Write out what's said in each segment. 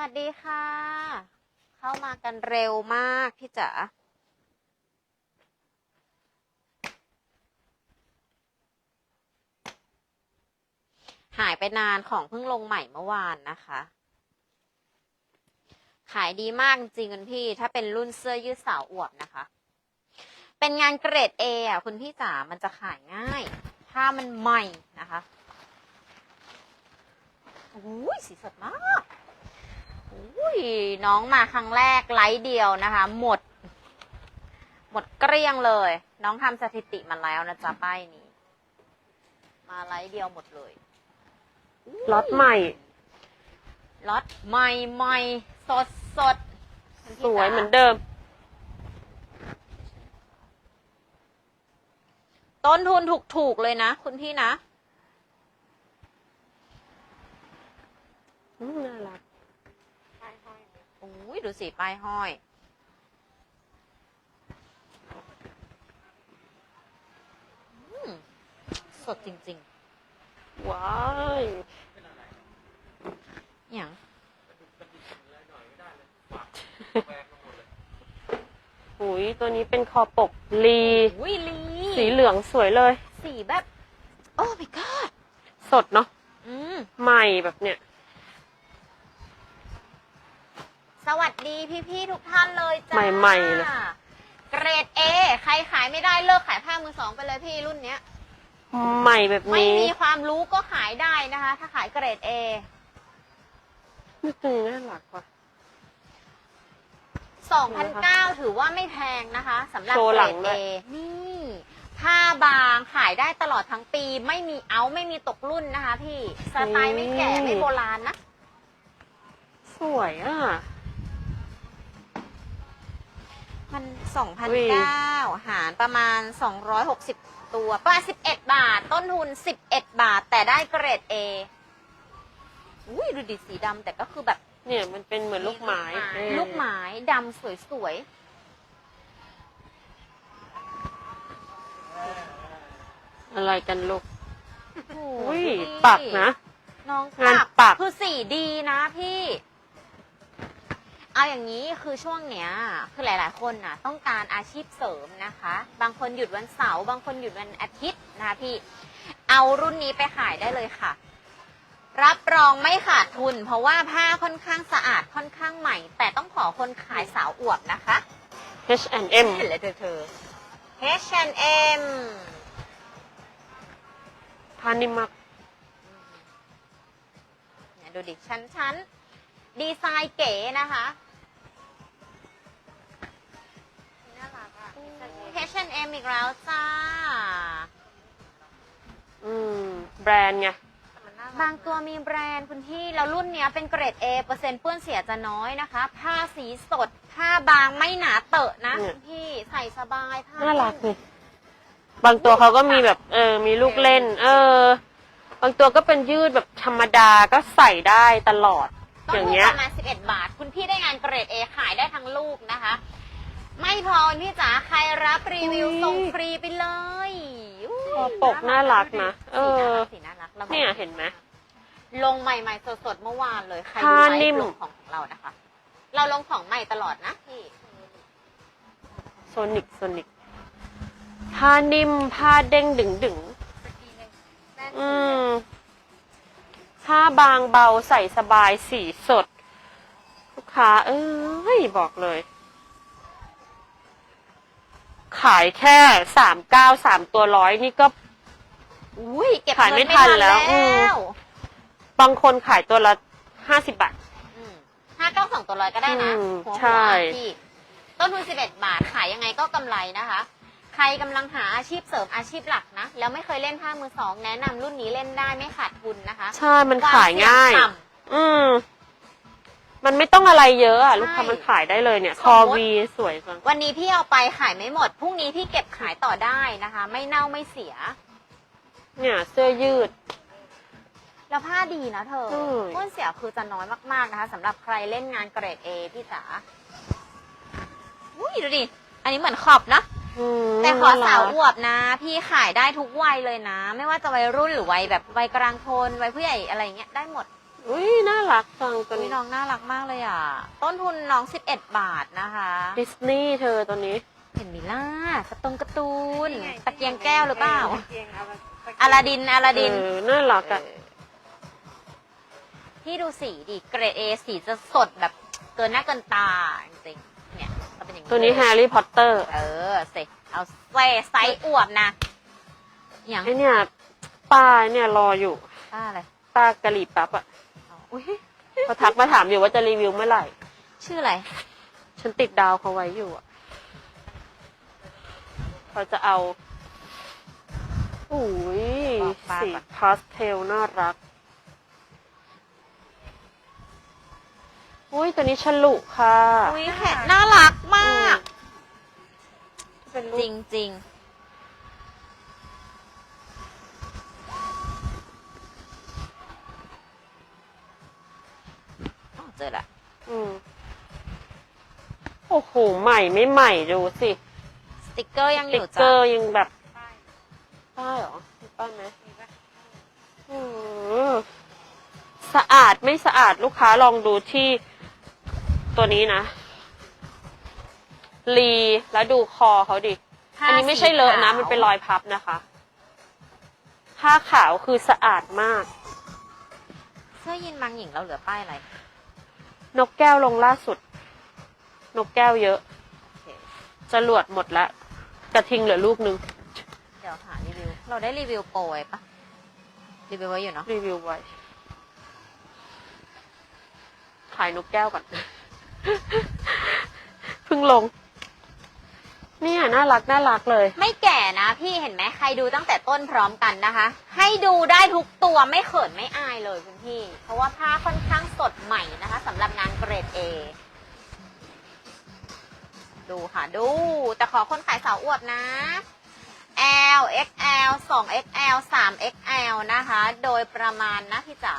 วัสดีค่ะ เข้ามากันเร็วมากพี่จ๋าหายไปนานของเพิ่งลงใหม่เมื่อวานนะคะ ขายดีมากจริงคุณพี่ ถ้าเป็นรุ่นเสื้อยืดสาวอวบนะคะ เป็นงานเกรด A อะคุณพี่จ๋ามันจะขายง่าย ถ้ามันใหม่นะคะโอ้ยสีสดมาก อ้ยน้องมาครั้งแรกไลฟ์เดียวนะคะ หมด หมดเกลี้ยงเลย น้องทำสถิติมาแล้วนะจ๊ะป้ายนี้ มาไลฟ์เดียวหมดเลยล็อตใหม่ล็อตใหม่ใหม่สดสดคุณสพี่วยจ๋าเหมือนเดิม ต้นทุนถูกถูกๆเลยนะ คุณพี่นะอืมน่ารักโอ้ยดูสิป้ายห้อยอืมสดจริงว้ายๆอย่างหุยตัวนี้เป็นคอปกลี วิลีสีเหลืองสวยเลย สีแบบ โอ้ my god สดเนาะอืม ใหม่แบบเนี้ย ส วัสดีพี่ๆทุกท่านเลยจ้าใหม่ๆเลย เกรด A ใครขายไม่ได้เลิกขายผ้ามือสองไปเลยพี่รุ่นเนี้ย ใหม่แบบไม่นี้มีความรู้ก็ขายได้นะคะ ถ้าขายเกรด A นี่ตัวนี้น่ารักว่ะ2,009ถือว่าไม่แพงนะคะสำหรับโชว์เกหรลังดด้ A วย นี่ผ้าบางขายได้ตลอดทั้งปี ไม่มีเอาไม่มีตกรุ่นนะคะ พี่สไตล์ไม่แก่ไม่โบราณนะ สวยอะ 2,009หารประมาณ 260 ตัวประมาณ11 บาท ต้นทุน 11 บาท แต่ได้เกรด A อุ้ยดูดิสีดำแต่ก็คือแบบเนี่ยมันเป็นเหมือนลูกไม้เออลูกไม้ดำสวยอะไรกันลูกๆโอ้อุ้ยดูดิปักนะ น้องงานปัก คือสีดีนะพี่ เอาอย่างนี้คือช่วงเนี้ยคือหลายๆ คนน่ะต้องการอาชีพเสริมนะคะ บางคนหยุดวันเสาร์บางคนหยุดวันอาทิตย์นะคะพี่เอารุ่นนี้ไปขายได้เลยค่ะ รับรองไม่ขาดทุน เพราะว่าผ้าค่อนข้างสะอาดค่อนข้างใหม่ แต่ต้องขอคนขายสาวอวบนะคะ H&M เห็นเลยเธอเธอ H&M พานิมักเนี่ยดูดิชั้นชั้น ดีไซน์เก๋นะคะน่ารักอะ H&M อีกแล้วจ้า อืม แบรนด์ไง บางตัวมีแบรนด์คุณพี่ แล้วรุ่นเนี้ยเป็นเกรด A เปอร์เซ็นต์เปื้อนเสียจะน้อยนะคะ ผ้าสีสด ผ้าบางไม่หนาเตอะนะเนี่ย คุณพี่ใส่สบายผ้าน่ารักเลยบางตัวเขาก็มีแบบ เออ มีลูกเล่น เออ บางตัวก็เป็นยืดแบบธรรมดาก็ใส่ได้ตลอด ต้อนย่างทุนเงี้ยประมาณ 11 บาท คุณพี่ได้งานเกรด A ขายได้ทั้งลูกนะคะ ไม่พอคุณพี่จ๋าใครรับรีวิวอุ๊ย ส่งฟรีไปเลยอุ๊ยคอปกน่ารักนะ เออ สีน่ารักสีน่ารักเนี่ยเห็นไหม ลงใหม่ๆสดๆเมื่อวานเลยใครดูผ้าไลนิ่ม ฟ์ลงของของเรานะคะ เราลงของใหม่ตลอดนะพี่ โซนิกโซนิกผ้านิ่มผ้าเด้งดึงดึงอืม ผ้าบางเบาใส่สบายสีสด ลูกค้า เอ้ย บอกเลย ขายแค่สามเก้าสามตัวร้อยนี่ก็ อุ้ยเก็บขายเงิไม่นไม่ทัทันนแล้แล้ววอืมบางคนขายตัวละห้าสิบบาท ห้าเก้าสองตัวร้อยก็ได้นะอืมหัวใช่หัวพี่ต้นทุนสิบเอ็ดบาทขายยังไงก็กำไรนะคะ ใครกำลังหาอาชีพเสริมอาชีพหลักนะ แล้วไม่เคยเล่นผ้ามือสอง แนะนำรุ่นนี้เล่นได้ไม่ขาดทุนนะคะใช่มันขายง่าย ควมเสี่งต่ำ อืม มันไม่ต้องอะไรเยอะอะใช่ลูกค้ามันขายได้เลยเนี่ยสคมอมุติ วีสวยจังวันนี้พี่เอาไปขายไม่หมดพรุ่งนี้พี่เก็บขายต่อได้นะคะ ไม่เน่าไม่เสีย เนี่ย เสื้อยืด แล้วผ้าดีนะเธออืมต้นเสียคือจะน้อยมากๆนะคะสำหรับใครเล่นงานเกรด A พี่จ๋าอุ้ยดูดิ อันนี้เหมือนขอบนะอืม แต่ขอสาวน่รักอวบนะ พี่ขายได้ทุกวัยเลยนะ ไม่ว่าจะวัยรุ่นหรือวัยแบบวัยกลางคนวัยผู้ใหญ่อะไรอย่างเงี้ยได้หมดอุ้ยน่ารักจังตัวอุ้ยนี้น้องน่ารักมากเลยอะ ต้นทุนน้อง 11 บาทนะคะดิสนีย์เธอตัวนี้ เห็นมิล่าสตงการ์ตูนตะเกียงแก้วหรือเปล่าตะเกียงเอามาตะเกียงอลาดินอลาดินเออน่ารักอะเออพี่ดูสีดิเกรดเอสีจะสดแบบเกินหน้าเกินตาจริงๆ เนี่ยก็เป็นอย่างนี้ตัวนี้แฮร์รี่พอตเตอร์เออเสร็จเอาเซ่ไซส์อวบนะอย่างไอเนี่ยป้าเนี่ยรออยู่ป้าอะไรป้ากะหรี่ปั๊บอะอ๋ออุ้ยเขาทักมาถามอยู่ว่าจะรีวิวเมื่อไหร่ ชื่ออะไร ฉันติดดาวเขาไว้อยู่อะเขาจะเอาอุ้ยสีพาสเทลน่ารัก อุ้ยตัวนี้ฉลุค่ะ อุ้ยแขนน่ารักมาก เป็นจริงจริงๆอ๋อเจอละอืมโอ้โห ใหม่ไม่ใหม่ดูสิ สติกเกอร์ยังสอติ๊กยู่เกอจ้ะร์ยังแบบป้ายป้ายเหรอมีป้ายไหมมีปะอืมสะอาดไม่สะอาดลูกค้าลองดูที่ ตัวนี้นะ รีแล้วดูคอเขาดิผ้าอันนี้ไม่ใช่เลอะนะ สีขาว มันเป็นรอยพับนะคะ ผ้าขาวคือสะอาดมาก เสื้อยีนมังหญิงเราเหลือป้ายอะไร นกแก้วลงล่าสุด นกแก้วเยอะโอเค จรวดหมดละกระทิงเหลือลูกนึง เดี๋ยวหารีวิว เราได้รีวิวโปรไว้ปะรีวิวไว้อยู่เนาะรีวิวไว้ ขายนกแก้วก่อน เพิ่งลง เนี่ยน่ารักน่ารักเลย ไม่แก่นะพี่เห็นไหมใครดูตั้งแต่ต้นพร้อมกันนะคะ ให้ดูได้ทุกตัวไม่เขินไม่อายเลยคุณพี่ เพราะว่าผ้าค่อนข้างสดใหม่นะคะสำหรับงานเกรด A ดูค่ะดู แต่ขอคนขายสาวอวบนะ L XL 2 XL 3 XL นะคะ โดยประมาณนะพี่จ๋า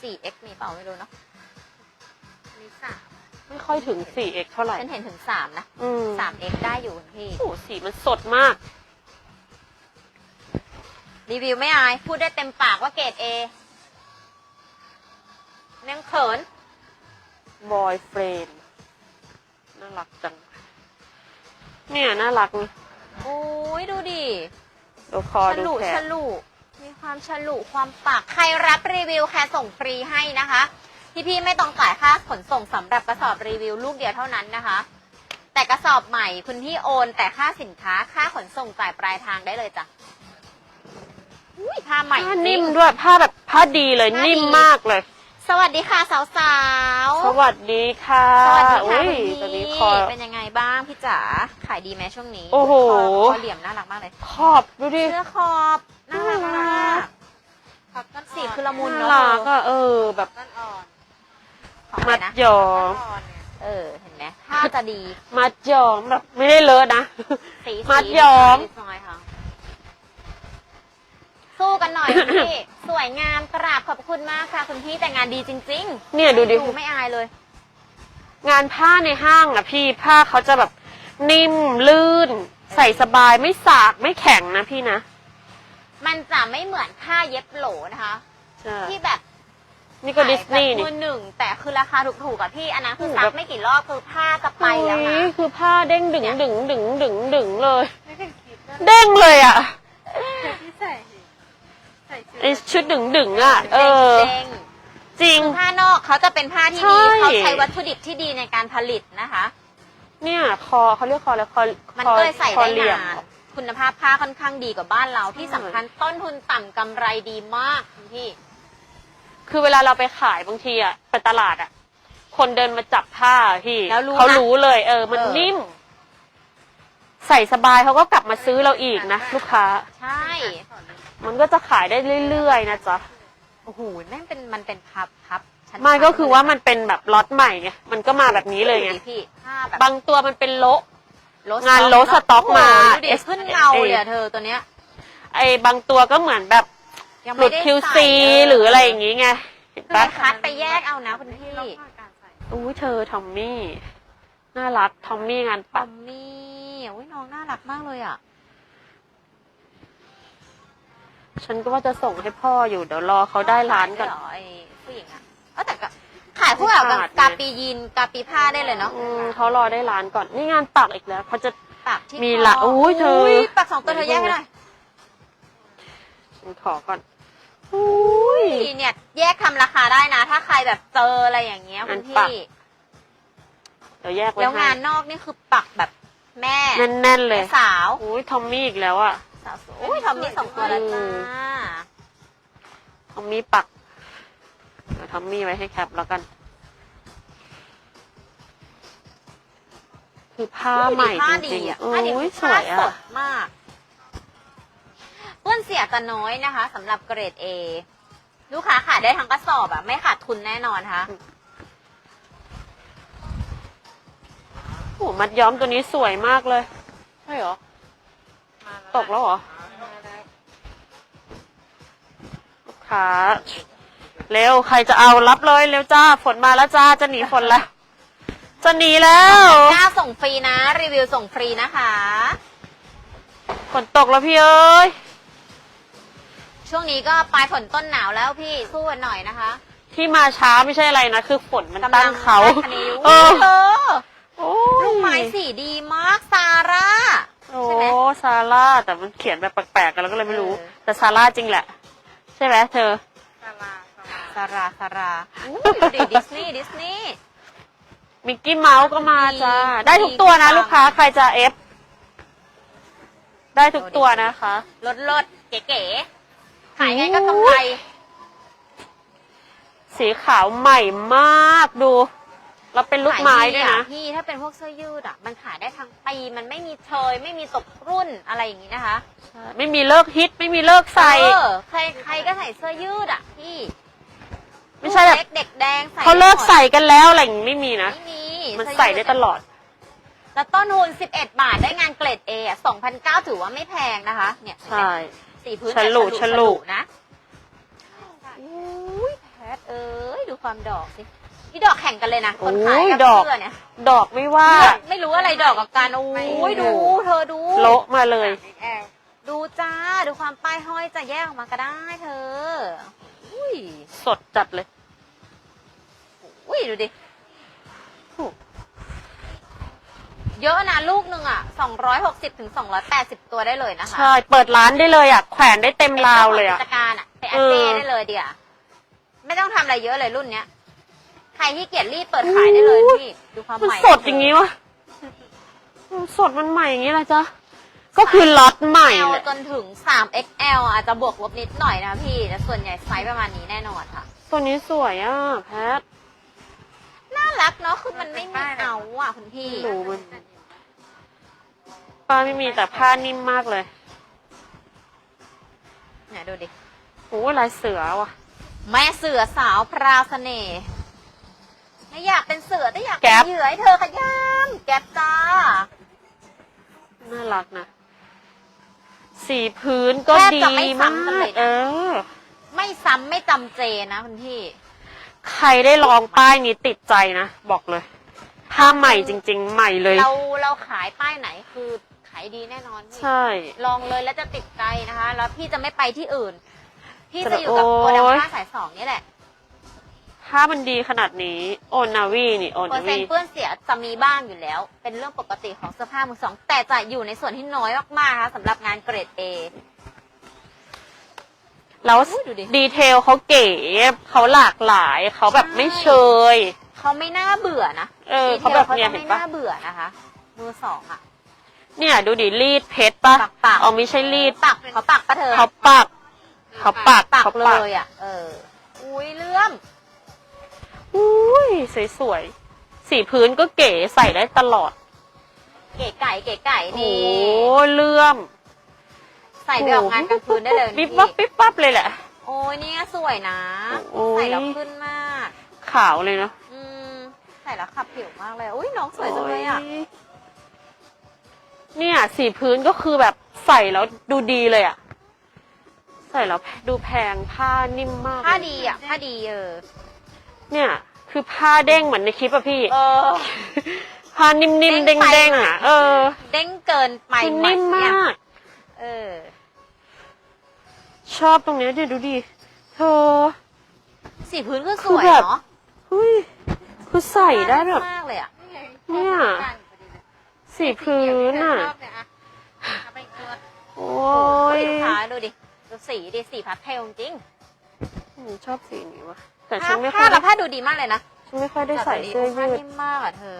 4X มีเปล่าไม่รู้เนาะ มีสามไม่ค่อยถึง 4x เท่าไหร่ ฉันเห็นถึง3นะอืม 3X ได้อยู่คุณพี่ โอ้โหสีมันสดมาก รีวิวไม่อาย พูดได้เต็มปากว่าเกรด A ยังเขิน บอยเฟรนน่ารักจัง เนี่ย น่ารักนี่โอ้ยดูดิ ดูคอฉดูลุแขฉนลุมีความฉลุความปาก ใครรับรีวิวแค่ส่งฟรีให้นะคะ พี่พี่ๆไม่ต้องจ่ายค่าขนส่งสำหรับกระสอบรีวิวลูกเดียวเท่านั้นนะคะ แต่กระสอบใหม่คุณพี่โอน แต่ค่าสินค้าค่าขนส่งจ่ายปลายทางได้เลยจ้ะอุ้ยผ้าใหม่ผ้าจรินิ่งมด้วยผ้าแบบผ้าดีเลยผ้าดี นิ่มมากเลย สวัสดีค่ะสาวๆ สวัสดีค่ะสวัสดีค่ะอุ้ยคุณตัวนี้พี่คอ เป็นยังไงบ้างพี่จ๋าขายดีไหมช่วงนี้โอ้โหคคอเหลี่ยมน่ารักมากเลยขอบดูดิ เสื้อขอบน่ารักน่ารัมากกขอบต้นอ่อนสีคือละมุนน่ารักอะเออแบบ ต้นอ่อน ของอะไรมัดนะยอต้มนอ่อนเนี่ยเออ เห็นไหมถ้าจะดีมัดยอมแบบไม่ได้เลอะนะ สีมัดสียอม สีซอยค่ะสู้กันหน่อยคุณพี่ สวยงามกราบขอบคุณมากค่ะ คุณพี่แต่งานดีจริงๆเนี่ยดูดิไม่ไม่อายเลย งานผ้าในห้างอะพี่ผ้าเขาจะแบบนิ่มลื่น ใส่สบายไม่สากไม่แข็งนะพี่นะมันจะไม่เหมือนผ้าเย็บโหลนะคะใช่ที่แบบ นี่ก็ดิสนีย์ขายแบบนี่มือหนึ่งแต่คือราคาถูกๆกับพี่อันนั้นคือโอ้โหซัแบกบไม่กี่รอบคือผ้าจะไปแล้วนะโอ้ยคือผ้าเด้งดึงเนี่ยดึงดึงดึงดึงเลย ไม่เป็นคิดนะเด้งเลยอะเธอที่ใส่ใส่ไอชุดดึงดึงอะเออเด้งจริงคือผ้านอกเขาจะเป็นผ้าที่ใช่ดีเขาใช้วัตถุดิบที่ดีในการผลิตนะคะ เนี่ยคอเขาเรียกคอแล้วคอมันคอก็เลยใส่คอได้เหลี่ยมนานคุณภาพผ้าค่อนข้างดีกว่าบ้านเราที่สำคัญต้นทุนต่ำกำไรดีมากคุณพี่ คือเวลาเราไปขายบางทีอะไปตลาดอะคนเดินมาจับผ้าพี่แล้วรู้เขานะรู้เลย เออ มันเออ นิ่ม ใส่สบายเขาก็กลับมาซื้อเราอีกนะลูกค้า ใช่ มันก็จะขายได้เรื่อยๆนะจ๊ะโอ้โหแม่งเป็นมันเป็นพับพับชั้นไม่ก็คือว่ามันเป็นแบบล็อตใหม่ไงมันก็มาแบบนี้เลยไงดูดิพี่ผ้าแบบบางตัวมันเป็นโละโลงานโลสต็อกมาโโหดูดิ S- ขึ้นเงาเลยอะเธอตัวเนี้ย ไอ้บางตัวก็เหมือนแบบ ยังหลุไม่ด ได้ QC ใส่เหรืออะไรอย่างงี้ไงเห็นคือปะ มันคัดไปแยกเอานะคุณพี่แล้วก็การใส่อุ้ยเธอทอมมี่ น่ารักทอมมี่งานปปัอกมมี่โอ้ยน้องน่ารักมากเลยอะ ฉันก็ว่าจะส่งให้พ่ออยู่เดี๋ยวรอเขาได้ร้านก่อน เหรอไอ้ผู้หญิงอะเออแต่ก็ขายคู่กับขาดไงกาปียีนกาปีผ้าได้เลยเนาะอืมเขารอได้ร้านก่อน นี่งานปักอีกแล้วเขาจะปักที่มีคละอุ้ยเธอปักสองตัวเธอแยกให้หน่อยขอก่อน อุ้ยนี่เนี่ยแยกทำราคาได้นะ ถ้าใครแบบเจออะไรอย่างเงี้ยคุณงานปักพี่ เดี๋ยวแยกไว้แล้วให้งานนอกนี่คือปักแบบแม่แน่นๆเลยแม่สาวอุ้ยทอมมี่อีกแล้วอะสาวสวยอุ้ยทอมมี่สองตัวแล้วจ้าทอมมี่ปักเดี๋ยวทอมมี่ไว้ให้แคปแล้วกัน คือผ้าใหม่ผ้าจดีริงอะๆโอ้ผ้าดียสผ้าวยสอะดมาก เพื่อนเสียแต่น้อยนะคะสำหรับเกรด A ลูกค้าขายได้ทั้งกระสอบอะไม่ขาดทุนแน่นอนค่ะโอ้โหมัดย้อมตัวนี้สวยมากเลยใช่เหรอมาตกแล้วเหรอมาแล้วลูกค้า เร็วใครจะเอารับเลยเร็วจ้า ฝนมาแล้วจ้า จะหนีฝนแล้วจะหนีแล้วกล้าส่งฟรีนะ รีวิวส่งฟรีนะคะ ฝนตกแล้วพี่เอ้ย ช่วงนี้ก็ปลายฝนต้นหนาวแล้วพี่สู้กันหน่อยนะคะที่มาช้าไม่ใช่อะไรนะ คือฝนมันตั้งเขาได้คะแนนเอโอ้อเธอโอ้ยลูกไม้สีดีมากซาร่า โอ้ใช่ไหม ซาร่าแต่มันเขียนแบบแปลกๆกันแล้วก็เลยไม่รู้เออแต่ซาร่าจริงแหละ ใช่ไหมเธอสลาสลาซาร่าซาร่าอู้ยดูดิดิสนีย์ดิสนีย์ มิกกี้เมาส์ก็มาจ้า มีได้ทุกตัวนะ มี ลูกค้าใครจะเอฟ ได้ทุกตัวนะคะ รถรถเก๋ๆ ขายไงก็กำไร สีขาวใหม่มากดู แล้วเป็นลูกไม้ด้วยนะ ขาพี่ถ้าเป็นพวกเสื้อยืดอะ มันขายได้ทั้งปีมันไม่มีเชยไม่มีตกรุ่นอะไรอย่างนี้นะคะไม่มีเลิกฮิตไม่มีเลิกใส่ เออใครใครก็ใส่เสื้อยืดอะพี่ไม่ใช่แบบ ลูกเล็กเด็กแดงใส่เขาเลิกได้หมดใส่กันแล้วอะไรอย่างนี้ไม่มีนะ ไม่มีมันเสื้อยืใส่ได้ตลอด แล้วต้นทุน11 บาทได้งานเกรด A อะ2,009ถือว่าไม่แพงนะคะ เนี่ยใช่ สีพื้นฉลุแต่ฉลุนะอุ้ยแพทเอ้ยดูความดอกสินี่ดอกแข่งกันเลยนะคนขายโอ้ยกับดอกเสื้อเนี่ยดอกไม่ว่า ไม่รู้อะไรดอกกับการโอ้ยดู เธอดูโละมาเลยแอลดูจ้าดูความป้ายห้อยจะแยกออกมาก็ได้เธออุ้ยสดจัดเลยอุ้ยดูดิ เยอะนะลูกหนึ่งอะ260ถึง280 ตัวได้เลยนะคะใช่ เปิดร้านได้เลยอะ แขวนได้เต็มราวเลยอะ ป็นจ้ขงกิจการอะไปแอเอดอเจได้เลยเดี๋ยวไม่ต้องทำอะไรเยอะเลยรุ่นเนี้ย ใครที่เกียจรีบเปิดขายได้เลยพี่ดูความมันใหม่สดอย่างนี้วะมันสดมันใหม่อย่างนี้เลยจ้ะก็คือล็อตใหม่แอลแหละจนถึง 3XL อาจจะบวกลบนิดหน่อยนะพี่แต่ส่วนใหญ่ไซส์ประมาณนี้แน่นอนค่ะ ตัวนี้สวยอะ แพท น่ารักเนาะคือมันไม่มีเอาอะคุณพี่ไม่รู้มัน ป้าไม่มีแต่ผ้านิ่มมากเลยเนี่ยดูดิโอ้ยลายเสือว่ะ แม่เสือสาวพราวเสน่ห์ไม่อยากเป็นเสือแต่อยากแก๊เป็นป เหยื่อให้เธอขย้ำแก๊ปจ้าน่ารักนะ สีพื้นก็แทบดีจะไม่มาซ้ำกันเลกยนะเออ ไม่ซ้ำไม่จำเจนะคุณพี่ ใครได้ลองป้ายนี้ติดใจนะ บอกเลย ผ้าใหม่จริง ๆ ใหม่เลย เราเราขายป้ายไหนคือ ขายดีแน่นอนพี่ ใช่ ลองเลยแล้วจะติดใจนะคะ แล้วพี่จะไม่ไปที่อื่น พี่จะจะอยู่กับโอ๊โกยดังผ้าสายสองนี่แหละผ้ามันดีขนาดนี้โอนาวีนี่โอเปอนาร์เซ็นวีต์เปื้อนเสียจะมีบ้างอยู่แล้ว เป็นเรื่องปกติของเสื้อผ้ามือสอง แต่จะอยู่ในส่วนที่น้อยมากๆนะคะสำหรับงานเกรด A แล้วอุ๊ยดูดิ ดีเทลเขาเก๋เขาหลากหลายเขาแบบไม่เชย เขาไม่น่าเบื่อนะเออดีทลเขาแบบเขาเนี่ยจะเห็ไม่นปะน่าเบื่อนะคะ มือสองอะ เนี่ยดูดิรีดเพชรปะปักปัก เอาไม่ใช่รีดปักเขาปักปะเธอเขาปักเขาปักปักเขาเลปักยอะ เออ อุ้ยเลื่อมอุ้ยสวยๆสีพื้นก็เก๋ใส่ได้ตลอด เก๋ไก่เก๋ไก่โอ้นี่เลื่อมใส่ไปออกงานกลางคืนได้เลยปิ๊บพี่วับปิ๊บวับเลยแหละ โอ้ยเนี่ยสวยนะโอ้ย ใส่แล้วขึ้นมาก ขาวเลยเนาะอืมใส่แล้วขับผิวมากเลยอุ้ยน้องสวยจังเลยอะโย เนี่ย สีพื้นก็คือแบบใส่แล้วดูดีเลยอะใส่แล้วดูแพงผ้านิ่มมาก ผ้าดีอะผ้าดีเออ เนี่ย คือผ้าเด้งเหมือนในคลิปอะพี่ เออ ผ้านิ่มๆเด้เด้งงไปเด้งๆอะเออ เด้งเกินไปคือไหนิ่มเนี่ยมาก เออ ชอบตรงเนี้ยเนี่ยดูดิเธอ สีพื้นคือสคือวยแบบ เนาะเฮ้ยคือใส่ได้แบบมากเลยอะเนี่ย สีพื้นอะชอบเนี่ยอะเอาไปอีกตัวโอ้โอ้ยยลูกค้าดูดิ ดูสีดิ สีพัดเทลจริงอืมชอบสีนี้ว่ะ แต่ฉัผ้านไม่ค่ผ้าอยและได้ผ้าดูดีมากเลยนะฉันไม่ค่อยได้ใส่เสื้อผ้ายืด นิ่มมากอะเธอ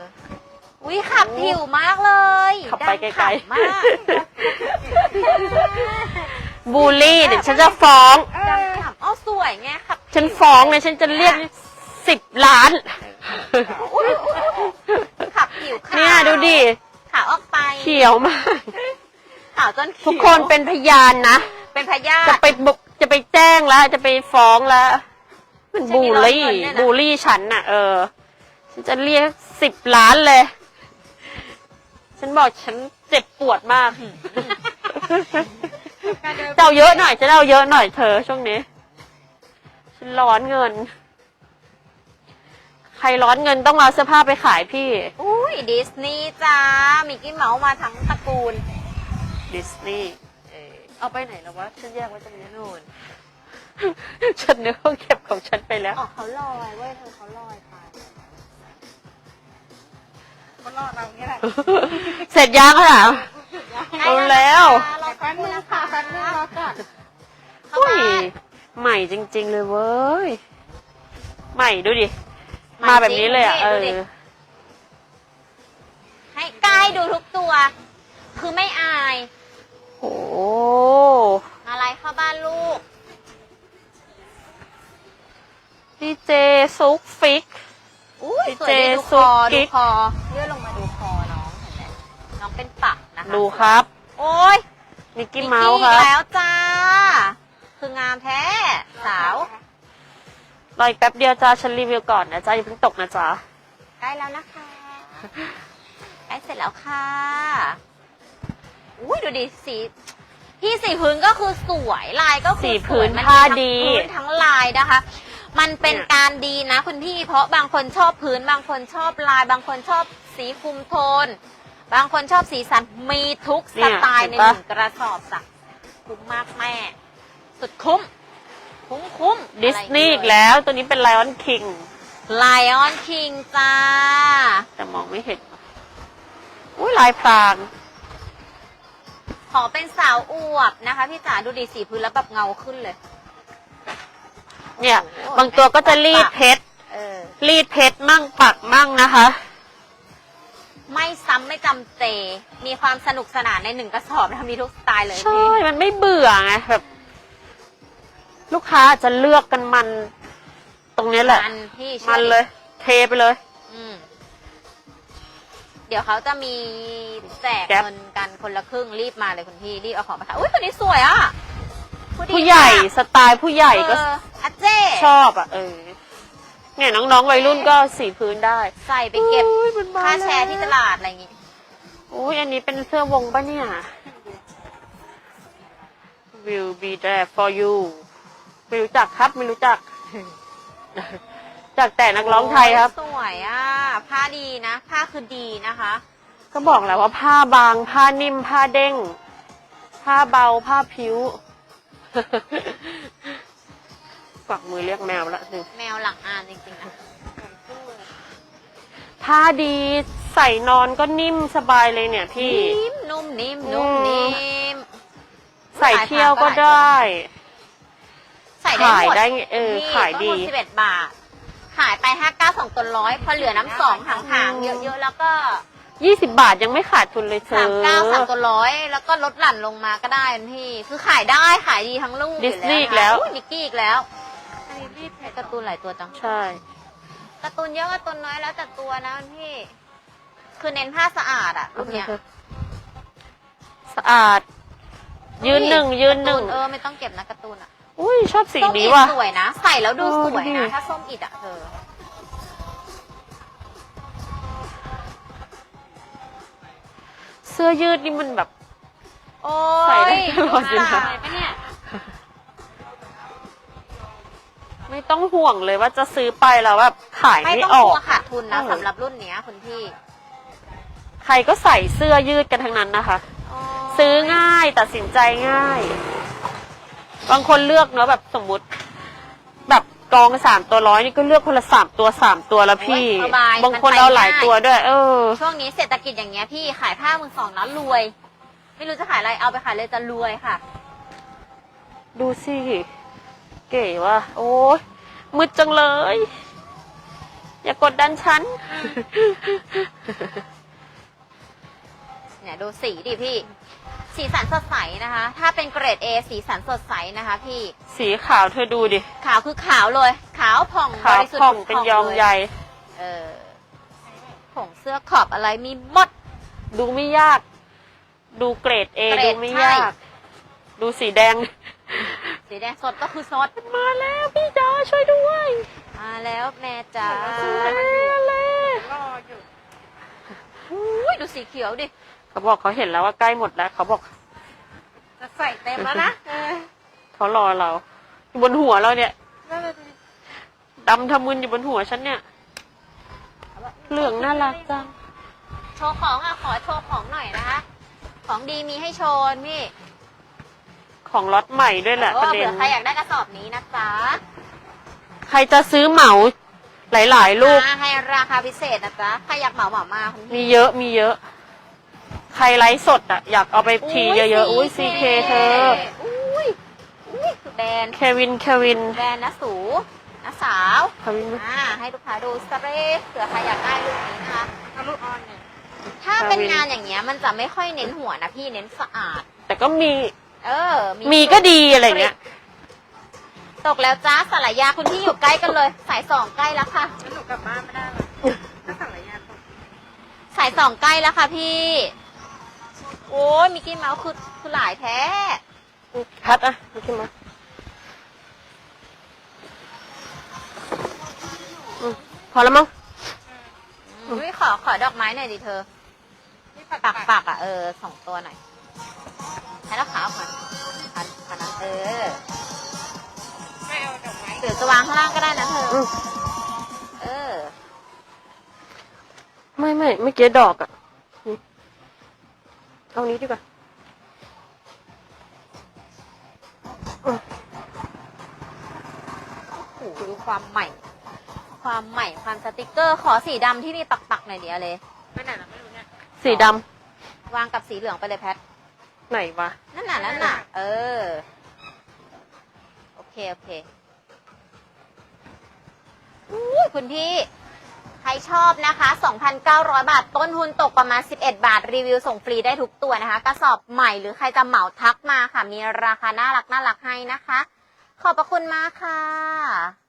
อุ้ยขับผิวมากเลยขับไปไกลดำๆขำมากบูลลี่เดี๋ยวฉันจะฟ้องดำขำอ้อสวยไงขับผิวฉันฟ้องเลยฉันจะเรียกสิบล้าน ขับผิวขาวเนี่ยดูดิขาวออกไป เขียวมาก ขาวจนเขียวทุกคนเป็นพยานนะ เป็นพยาจะธิ ไปบุกจะไปแจ้งแล้ว จะไปฟ้องแล้ว มันบูลลี่จะมีร้อยเงินเนี่ยนะ บูลลี่ฉันน่ะ เออ ฉันจะเรียกสิบล้านเลย ฉันบอกฉันเจ็บปวดมากการเดินเจ้าเยอะหน่อยจะเอาเยอะหน่อยเธอช่วงนี้ ฉันร้อนเงิน ใครร้อนเงินต้องมาเอาเสื้อผ้าไปขายพี่ อุ้ยดิสนีย์จ้ามิกกี้เมาส์มาทั้งตระกูลดิสนีย์เออเอาไปไหนแล้ววะฉันแยกไว้ตรงนี้นู่นฉันนึกว่าเก็บของฉันไปแล้ว อ๋อเขาลอยเว้ยเธอเขาลอยไปมันรอดเราเนี่ยแหละเสร็จยังค่ะเอาแล้วรอแป๊บนึงค่ะแป๊บนึงรอก่อนเข้าอุ้ยมาใหม่จริง ๆ เลยเว้ย ใหม่ดูดิ มาแบบนี้เลยอะเอดูอดิให้กายดูทุกตัว คือไม่อายโอ้อะไรเข้าบ้านลูกดีเจซุกฟิกอุ้ยพี่สวยเจดีดูคซุอกิ๊ดูกคอเลื่อนลงมาดูคอน้องเห็นไหมน้องเป็นปักนะคะดูครับ โอ้ยมิกกี้เมาส์คอีรักบแล้วจ้า คืองามแท้สาว รออีกแป๊บเดียวจ้าฉันรีวิวก่อนนะจ้าอย่าเพิ่งตกนะจ๊ะใกล้แล้วนะคะใกล้เสร็จแล้วค่ะอุ้ยดูดิสีพี่สีพื้นก็คือสวยลายก็คือสีพื้นสวยมัผ้าทั้งดีพื้นทั้งลายนะคะ มันเป็นเนี่ย การดีนะคุณพี่ เพราะบางคนชอบพื้น บางคนชอบลาย บางคนชอบสีคุมโทน บางคนชอบสีสันมีทุกสไตล์ในหนึ่งกระสอบจ้ะคุ้มมากแม่ สุดคุ้ม คุ้มคุ้มดิสนีย์อีกแล้วตัวนี้เป็นไลออนคิงไลออนคิงจ้า แต่มองไม่เห็น อุ้ยลายพรางขอเป็นสาวอวบนะคะ พี่จ๋าดูดีสีพื้นแล้วแบบเงาขึ้นเลย เนี่ยโอ้โหบางตัวก็จะรีดเพชรเออรีดเพชรมั่งปักมั่งนะคะ ไม่ซ้ำไม่จำเจ มีความสนุกสนานในหนึ่งกระสอบนะคะมีทุกสไตล์เลยใช่พี่มันไม่เบื่อไงแบบ ลูกค้าอาจจะเลือกกันมัน ตรงนี้แหละ มันพี่ชื่อมันเลย เทไปเลย อืมเดี๋ยวเขาจะมีแจกแก๊ป เงินกันคนละครึ่งรีบมาเลยคุณพี่รีบเอาของมาขายอุ้ยตัวนี้สวยอะดีผู้ใหญ่มากสไตล์ผู้ใหญ่ก็เอออาเจ้ชอบอะเออเนี่ยน้องๆวัยรุ่นก็สีพื้นได้ใส่ไปเก็บโอ้ยมันมาค่าแชร์แล้วที่ตลาดอะไรอย่างงี้โอ้ยอันนี้เป็นเสื้อวงปะเนี่ย Will be there for you ไม่รู้จักครับ ไม่รู้จัก จากแต่นักร้องไทยครับโอ้สวยอะ ผ้าดีนะ ผ้าคือดีนะคะ ก็บอกแล้วว่าผ้าบาง ผ้านิ่ม ผ้าเด้ง ผ้าเบา ผ้าผิวฝักมือเรียกแมวละหนึ่งแมวหลังอ่านจริงๆนะผ้าดีใส่นอนก็นิ่มสบายเลยเนี่ยพี่ นิ่มนุ่มนิ่มนุ่มอืมนิ่ม ใส่เที่ยวก็ได้ ใส่ได้หมดขายได้เออนี่ขายดี ต้นทุน11บาท ขายไป5 9 2ตัวร้อยพอเหลือน้ำสองหางๆเยอะๆแล้วก็ยี่สิบบาทยังไม่ขาดทุนเลยเธสามอเก้าสามตัวร้อยแล้วก็ลดหลั่นลงมาก็ได้คุณพี่ คือขายได้ขายดีทั้งลูกดิสนีย์อีกแล้วอุ๊ยนิกกี้อีกแล้วอันนี้รีบเพจการ์ตูนหลายตัวจัง ใช่ การ์ตูนเยอะการ์ตูนน้อยแล้วแต่ตัวนะคุณพี่ คือเน้นผ้าสะอาดอะรุ่นเนี้ยสะอาด ยืนหนึ่งยืนหนึ่ง การ์ตูเออไม่ต้องเก็บนะการ์ตูนอะ อุ้ยชอบสีส้มนี้อิดว่ะ สวยนะ ใส่แล้วดูเออสวยดูดิ นะ ถ้าส้มอิดอะเธอ เสื้อยืดนี่มันแบบ โอ้ใส่ได้ยตลอดเวลาสายปะเนี่ย ไม่ต้องห่วงเลยว่าจะซื้อไปแล้วแบบขายไม่ไม่ต้องอกอกลัวขาดทุนนะเออ สำหรับรุ่นเนี้ยคุณพี่ใครก็ใส่เสื้อยืดกันทั้งนั้นนะคะ ซื้อง่ายตัดสินใจง่าย บางคนเลือกเนาะแบบสมมุติ แบบกองสามตัวร้อยนี่ก็เลือกคนละสามตัวสามตัวแล้วพี่ โอ้ยสบายบางคนมันไปเอาหลายง่าย ตัวด้วย เออ ช่วงนี้เศรษฐกิจอย่างเงี้ยพี่ขายผ้ามือสองนั้นรวย ไม่รู้จะขายอะไรเอาไปขายเลยจะรวยค่ะ ดูสิ เก๋ว่ะโอ้ยมืดจังเลย อย่ากดดันฉัน เนี่ยดูสีดิพี่ สีสันสดใสนะคะ ถ้าเป็นเกรด A สีสันสดใสนะคะพี่ สีขาวเธอดูดิ ขาวคือขาวเลย ขาวผ่องขาวบริสุทธิ์ผ่องผุดเป็นผ่ยองลใยเออผงเสื้อขอบอะไรมีหมด ดูไม่ยาก ดูเกรดเอเกรดูดไม่ใช่ยากดูสีแดง สีแดงสดก็คือสดมาแล้วพี่จ๋าช่วยด้วยมาแล้วแม่จ๋ามาแล้วรออยู่อุ้ยดูสีเขียวดิ เขาบอกเขาเห็นแล้วว่าใกล้หมดแล้ว เขาบอกจะใส่เต็มแล้วนะเออเขารอเราอยู่บนหัวเราเนี่ยนั่นเลยดูดิดำทะมึนอยู่บนหัวฉันเนี่ย เหลืองน่ารักจังโชว์ของอะขอโชว์ของหน่อยนะคะ ของดีมีให้โชว์พี่ของล็อตใหม่ด้วยแหละเอประอเด็น เผื่อใครอยากได้กระสอบนี้นะจ๊ะใครจะซื้อเหมาหลายๆลูก มาให้ราคาพิเศษนะจ๊ะใครอยากเหมาเหมามาคุณมีพี่เยอะมีเยอะ ใครไลฟ์สดอะอยากเอาไปทีเยอะๆ อุ้ยซีเคเธอ อุ้ยอุ้ยคือแบรนด์เควิน เควิน แบรนด์นะสูนะสาวเควิน อ่า ให้ลูกค้าดูสเปรย์เผื่อใครอยากได้ลูกนี้นะคะเอาลูกออนเนี่ยถ้าเป็นงานอย่างเงี้ยมันจะไม่ค่อยเน้นหัวนะพี่เน้นสะอาด แต่ก็มี เออ มีก็ดีอะไรเงี้ย ตกแล้วจ้าสารยาคุณพี่อยู่ใกล้กันเลย สายสองใกล้แล้วค่ะงั้นหนูกลับบ้านไม่ได้หรอกถ้าสั่งระยะตกสายสองใกล้แล้วค่ะพี่ โอ้ยมิกกี้เมาส์คือคือหลายแท้พัดอะนี่ขึ้นมาอืมพอแล้วมั้งอุ้ยขอขอดอกไม้หน่อยดิเธอนี่ปักปักปักอะเออสองตัวหน่อยให้แล้วขาวก่อนพันพันนั้นเออไม่เอาดอกไม้หรือจะวางข้างล่างก็ได้นะเธออืมเออ ไม่ไม่เมื่อกี้ดอกอะนี่ เอานี้ดีกว่าโอ้โหดูความใหม่ ความใหม่ ความสติกเกอร์ ขอสีดำที่มีปักปักๆหน่อยเดียวเลยไปไหนเราไม่รู้เนี่ย สีดวางกับสีเหลืองไปเลยแพทำไหนวะ นั่นน่ะ นั่นน่ะ เออ โอเค โอเคอู้ยคุณพี่ ใครชอบนะคะ 2,900 บาท ต้นทุนตกประมาณ 11 บาท รีวิวส่งฟรีได้ทุกตัวนะคะ กระสอบใหม่หรือใครจะเหมาทักมาค่ะ มีราคาน่ารักน่ารักให้นะคะ ขอบพระคุณมากค่ะ